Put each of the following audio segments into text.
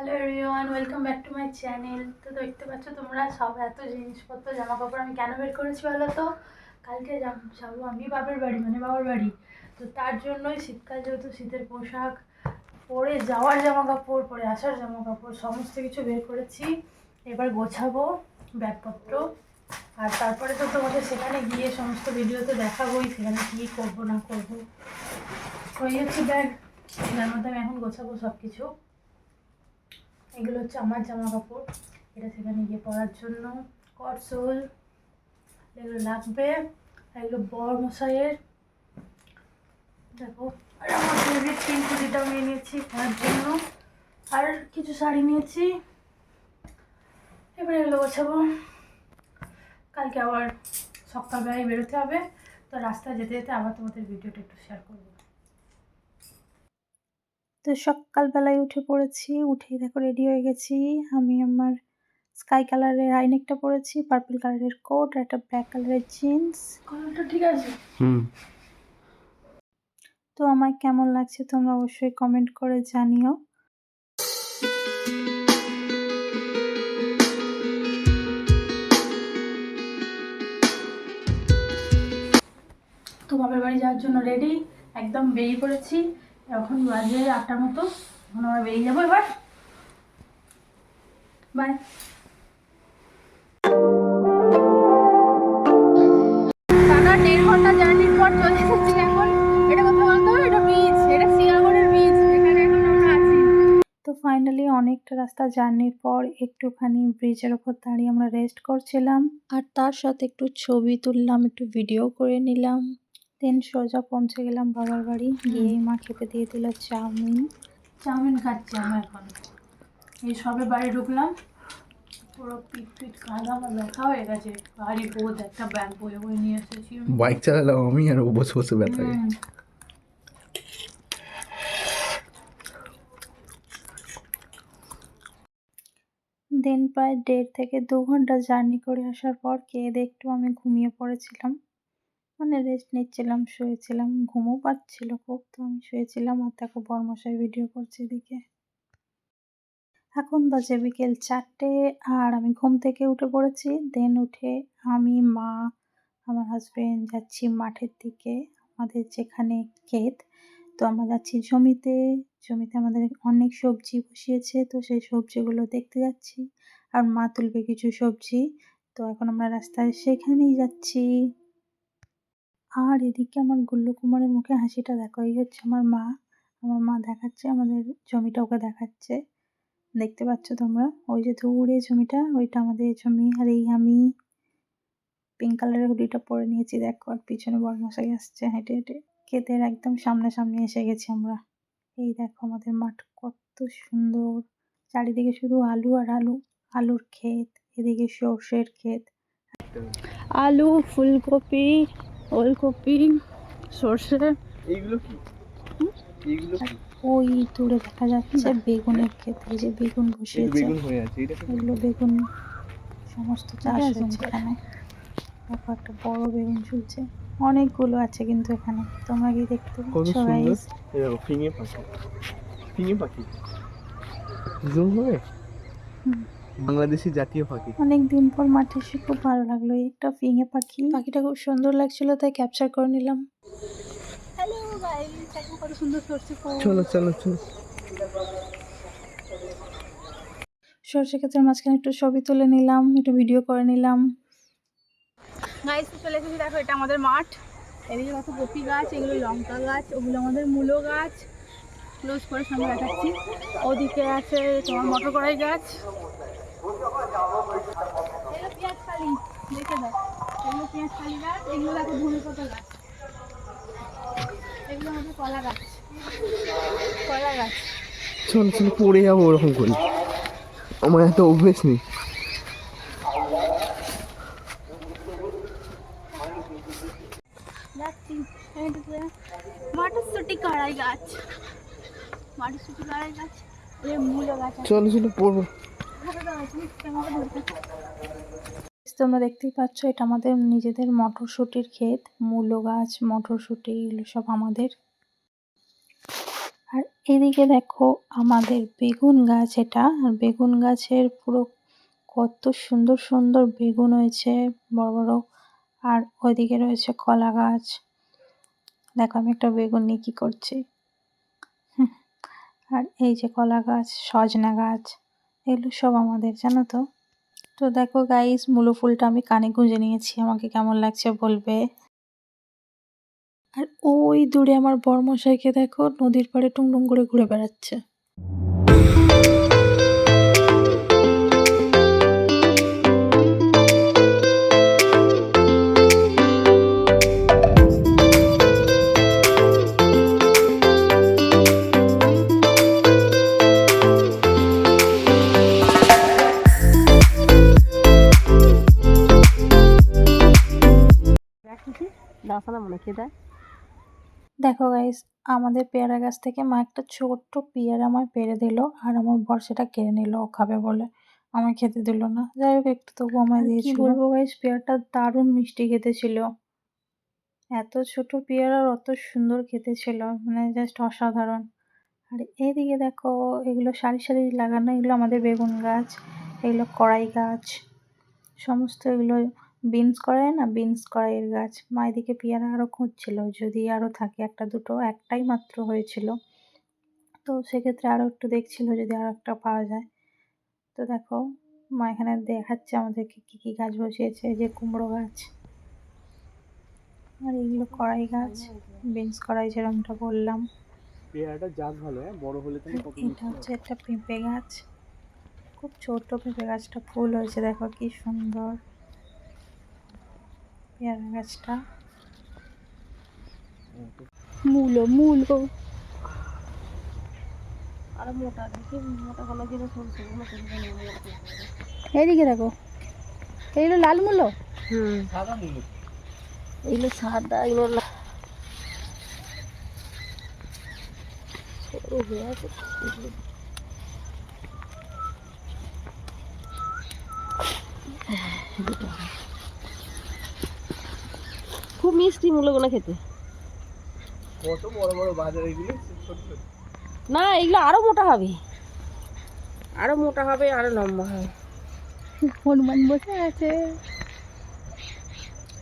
Hello everyone welcome back to my channel তো দেখতে পাচ্ছ তোমরা সব এত জিনিসপত্র জামা কাপড় আমি কেন বের করেছি বলো তো? কালকে যাব আমি বাবার বাড়ি মানে বাবার বাড়ি। তো তার জন্যই শীতকাল যেহেতু, শীতের পোশাক পরে যাওয়ার জামা কাপড় পরে আসার জামা কাপড় সমস্ত কিছু বের করেছি। এবার গোছাবো ব্যাগপত্র। আর তারপরে তো তোমাকে সেখানে গিয়ে সমস্ত ভিডিওতে দেখাবোই, সেখানে কী করব, না করব। ওই হচ্ছে ব্যাগ, যার মধ্যে আমি এখন গোছাবো সব কিছু এগুলো হচ্ছে আমার জামা কাপড় এটা সেখানে গিয়ে পরার জন্য করসোল এগুলো লাগবে। এগুলো বড় মশাইয়ের। দেখো, আর আমার ফেভারিট পিঙ্ক কুচিটাও নিয়ে নিয়েছি পরার জন্য। আর কিছু শাড়ি নিয়েছি। এবারে এগুলো গোছাবো। কালকে আবার সকালবেলায় বেরোতে হবে। তো রাস্তায় যেতে যেতে আবার তোমাদের ভিডিওটা একটু শেয়ার করব। তো সকালবেলায় উঠে পড়েছি উঠেই দেখো রেডি হয়ে গেছি। আমি আমার স্কাই কালারের আইনেকটা পরেছি পার্পল কালারের কোট আর একটা ব্ল্যাক কালারের জিন্স কলমটা ঠিক আছে? হুম। তো আমার কেমন লাগছে তোমরা অবশ্যই কমেন্ট করে জানিও। তো বাবার বাড়ি যাওয়ার জন্য রেডি একদম বেরিয়ে পড়েছি। এখন বাজে আটটার মতো। এখন আমরা বেরিয়ে যাব এবার। বাই পর তো ফাইনালি অনেকটা রাস্তা জার্নির পর একটুখানি ব্রিজের ওপর দাঁড়িয়ে আমরা রেস্ট করছিলাম। আর তার সাথে একটু ছবি তুললাম, একটু ভিডিও করে নিলাম। দেন সোজা পৌঁছে গেলাম বাবার বাড়ি। গিয়ে মা খেতে দিয়ে দিল চাউমিন। চাউমিন খাচ্ছি আমরা এখন। এই সবে বাড়ি ঢুকলাম। পুরো পিঠ পিট কাদা আমার ব্যথা হয়ে গেছে। ভারী বোধ একটা ব্যাগ বয়ে বয়ে নিয়ে এসেছি আমি। বাইক চালালাম আমি আর ও বসে বসে ব্যথা। দেন প্রায় দেড় থেকে দু ঘণ্টা জার্নি করে আসার পর খেয়ে দিয়ে একটু আমি ঘুমিয়ে পড়েছিলাম। মানে রেস্ট নিচ্ছিলাম, শুয়েছিলাম, ঘুমও পাচ্ছিল খুব, তো আমি শুয়েছিলাম আর দেখো বর্মশাই ভিডিও করছে এদিকে। এখন বাজে বিকেল চারটে আর আমি ঘুম থেকে উঠে পড়েছি দেন উঠে আমি, মা, আমার হাজবেন্ড যাচ্ছি মাঠের দিকে, আমাদের যেখানে ক্ষেত, তো আমরা যাচ্ছি জমিতে জমিতে আমাদের অনেক সবজি বসিয়েছে, তো সেই সবজিগুলো দেখতে যাচ্ছি, আর মা তুলবে কিছু সবজি, তো এখন আমরা রাস্তায় সেখানেই যাচ্ছি। আর এদিকে আমার গুল্লু কুমারের মুখে হাসিটা দেখো। এই হচ্ছে আমার মা। আমার মা দেখাচ্ছে, আমাদের জমিটা ওকে দেখাচ্ছে। দেখতে পাচ্ছ তোমরা? ওই যে দূরে জমিটা, ওইটা আমাদের জমি। আর এই আমি পিঙ্ক কালারের হুডিটা পরে নিয়েছি, দেখো। আর পিছনে বড়মশাই আসছে হেঁটে হেঁটে। ক্ষেতের একদম সামনাসামনি এসে গেছি আমরা। এই দেখো আমাদের মাঠ কত সুন্দর। চারিদিকে শুধু আলু আর আলু, আলুর ক্ষেত, এদিকে সর্ষের ক্ষেত। আলু, ফুলকপি ওলকপি সর্ষে। এইগুলো কি? এইগুলো ওই দূরে দেখা যাচ্ছে বেগুনের ক্ষেত এই যে বেগুন এই বসিয়েছে বেগুন হয়ে আছে এগুলো বেগুন সমস্ত চাষ হয়েছে এখানে। দেখো একটা বড় বেগুন ঝুলছে। অনেকগুলো আছে কিন্তু এখানে তোমরা কি দেখতে পাচ্ছ গাইস এই দেখো ফিঙে পাখি। ফিঙে পাখি। জুম হবে হুম। বাংলাদেশি জাতীয় পাখি। অনেক দিন পর মাঠে এসে খুব ভালো লাগল একটা ফিঙে পাখি। পাখিটা খুব সুন্দর লাগছিল তাই ক্যাপচার করে নিলাম। হ্যালো গাইস কত সুন্দর সরষে ফুল চলো চলো চলো। সর্ষে ক্ষেতের মাঝখানে একটু ছবি তুলে নিলাম একটু ভিডিও করে নিলাম। গাইস চলে এসেছি দেখো এটা আমাদের মাঠ। এদিকে কত কপি গাছ এগুলো লঙ্কা গাছ ওগুলো আমাদের মূলো গাছ। ক্লোজ করে সামনে দেখাচ্ছি। ওদিকে আছে তোমার মটর কড়াই গাছ। পেঁয়াজ কালি দেখে দাও। এগুলো পেঁয়াজ কালি গাছ এগুলো দেখো ধনে পাতা গাছ। এগুলো আমাদের কলা গাছ। কলা গাছ। চলো চলো পড়ে যাব ওরকম করি। আমার এত অভ্যেস নেই। এদিকে মটরশুটি কড়াই গাছ। মটরশুটি কড়াই গাছ মূলো গাছ চলো চলো পড়ব। তোমরা দেখতেই পাচ্ছ, এটা আমাদের নিজেদের মটরশুঁটির ক্ষেত। মূলো গাছ, মটরশুঁটি, এগুলো সব আমাদের। আর এদিকে দেখো, আমাদের বেগুন গাছ এটা। আর বেগুন গাছের পুরো কত সুন্দর সুন্দর বেগুন হয়েছে, বড় বড়। আর ওইদিকে রয়েছে কলা গাছ। দেখো, আমি একটা বেগুন নিয়ে কি করছি। আর এই যে কলা গাছ, সজনা গাছ। এগুলো সব আমাদের, জানো তো? তো দেখো গাইস মুলো ফুলটা আমি কানে গুঁজে নিয়েছি, আমাকে কেমন লাগছে বলবে? আর ওই দূরে আমার বর্মশাইকে দেখো নদীর পাড়ে টুংটুং করে ঘুরে বেড়াচ্ছে। দাসানা মনে খেয়ে দেয়? দেখো গাইস আমাদের পেয়ারা গাছ থেকে মা একটা ছোট্ট পেয়ারা আমায় পেরে দিল আর আমার বর সেটা কেড়ে নিল ও খাবে বলে। আমায় খেতে দিল না। যাই হোক একটু তবু আমায় দিয়েছিল। বলব গাইস পেয়ারাটা দারুণ মিষ্টি খেতে ছিল। এত ছোট পেয়ারা অত সুন্দর খেতে ছিল মানে জাস্ট অসাধারণ। আর এইদিকে দেখো এগুলো সারি সারি লাগানো এগুলো আমাদের বেগুন গাছ এগুলো কড়াই গাছ সমস্ত এগুলো বিনস কড়াই না? বিনস কড়াইয়ের গাছ। মা এদিকে পেয়ারা আরও খুঁজছিল। যদি আরও থাকে একটা দুটো একটাই মাত্র হয়েছিল। তো সেক্ষেত্রে আরও একটু দেখছিল যদি আরও একটা পাওয়া যায়। তো দেখো মা এখানে দেখাচ্ছে আমাদেরকে কী কী গাছ বসিয়েছে এই যে কুমড়ো গাছ। আর এইগুলো কড়াই গাছ। বিনস কড়াই যেরকমটা বললাম। পেয়ারাটা জাত ভালো হ্যাঁ? বড় হলে তুমি এটা হচ্ছে একটা পেঁপে গাছ। খুব ছোট পেঁপে গাছটা ফুল হয়েছে দেখো কি সুন্দর। পেয়ারা গাছটা মূলো মূলো। আরও মোটা দেখি মোটা কোনো জিনিস এইদিকে দেখো। এইগুলো লাল মূলো? হুম। সাদা মুলো। এগুলো সাদা এগুলো সরু হয়ে আছে এগুলো। দুটো। খুব মিষ্টি মূলগুলো খেতে। কত বড় বড় বাজার এগুলো? না এগুলো আরও মোটা হবে। আরও মোটা হবে আরও লম্বা হবে। হনুমান বসে আছে।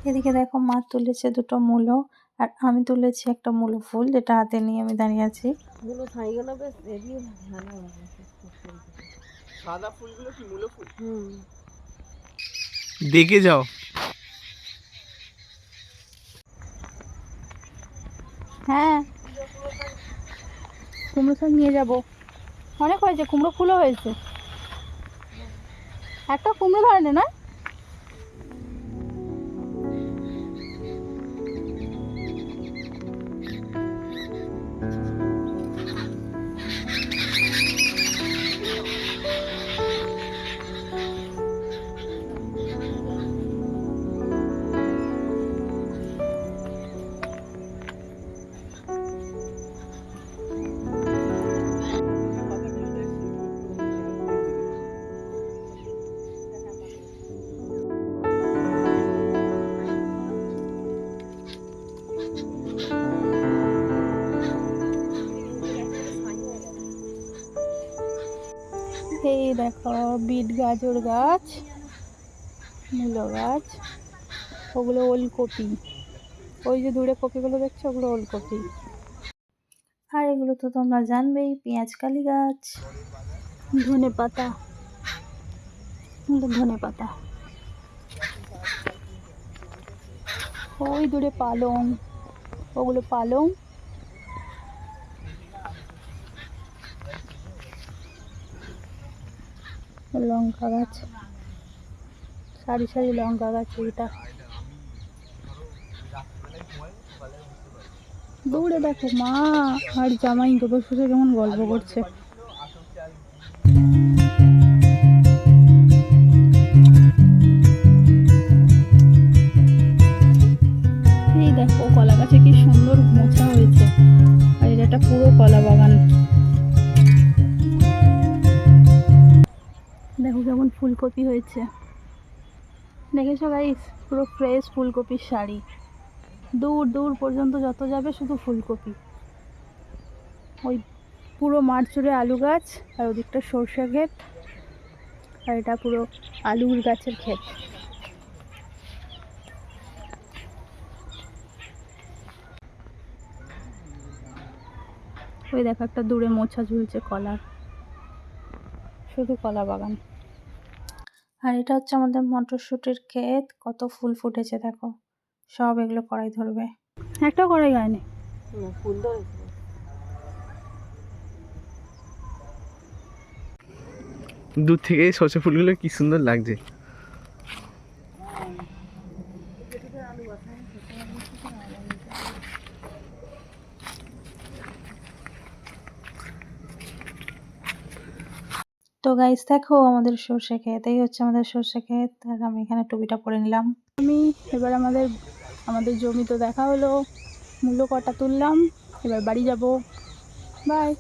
এদিকে দেখো মা তুলেছে দুটো মূলো আর আমি তুলেছি একটা মূলো ফুল যেটা হাতে নিয়ে আমি দাঁড়িয়ে আছি। মূলো থাইগুলো বেশ এদিকে ভালো সাদা ফুলগুলো কি মুলো ফুল? হুম। দেখে যাও। হ্যাঁ। কুমড়ো শাক নিয়ে যাব। অনেক হয়েছে কুমড়ো ফুলও হয়েছে। একটা কুমড়ো ধরেনি না? দেখো, বিট গাজর গাছ, মূলো গাছ, ওগুলো ওলকপি। ওই যে দূরে কপিগুলো দেখছ, ওগুলো ওলকপি। আর এগুলো তো তোমরা জানবেই, পেঁয়াজ কালি গাছ, ধনে পাতা ধনে পাতা। ওই দূরে পালং, ওগুলো পালং লঙ্কা গাছ। সারি সারি লঙ্কা গাছ এটা। দৌড়ে দেখো মা আর জামাই বসে কেমন গল্প করছে। ফুলকপি হয়েছে। দেখেছ গাইস পুরো ফ্রেশ ফুলকপির শাড়ি। দূর দূর পর্যন্ত যত যাবে শুধু ফুলকপি। ওই পুরো মাঠ জুড়ে আলু গাছ আর ওদিকটা সর্ষে ক্ষেত। আর এটা পুরো আলুর গাছের ক্ষেত। ওই দেখো একটা দূরে মোছা ঝুলছে কলার। শুধু কলা বাগান। আর এটা হচ্ছে আমাদের মটরশুটির ক্ষেত। কত ফুল ফুটেছে দেখো। সব এগুলো কড়াই ধরবে। একটা কড়াই হয়নি। ফুল ধরেছে। দূর থেকে সর্ষে ফুলগুলো কি সুন্দর লাগছে। তো গাইস দেখো আমাদের সর্ষে ক্ষেত এই হচ্ছে আমাদের সর্ষে ক্ষেত আর আমি এখানে টুপিটা পরে নিলাম। আমি এবার আমাদের আমাদের জমি তো দেখা হলো। মূল্য কটা তুললাম, এবার বাড়ি যাব। বাই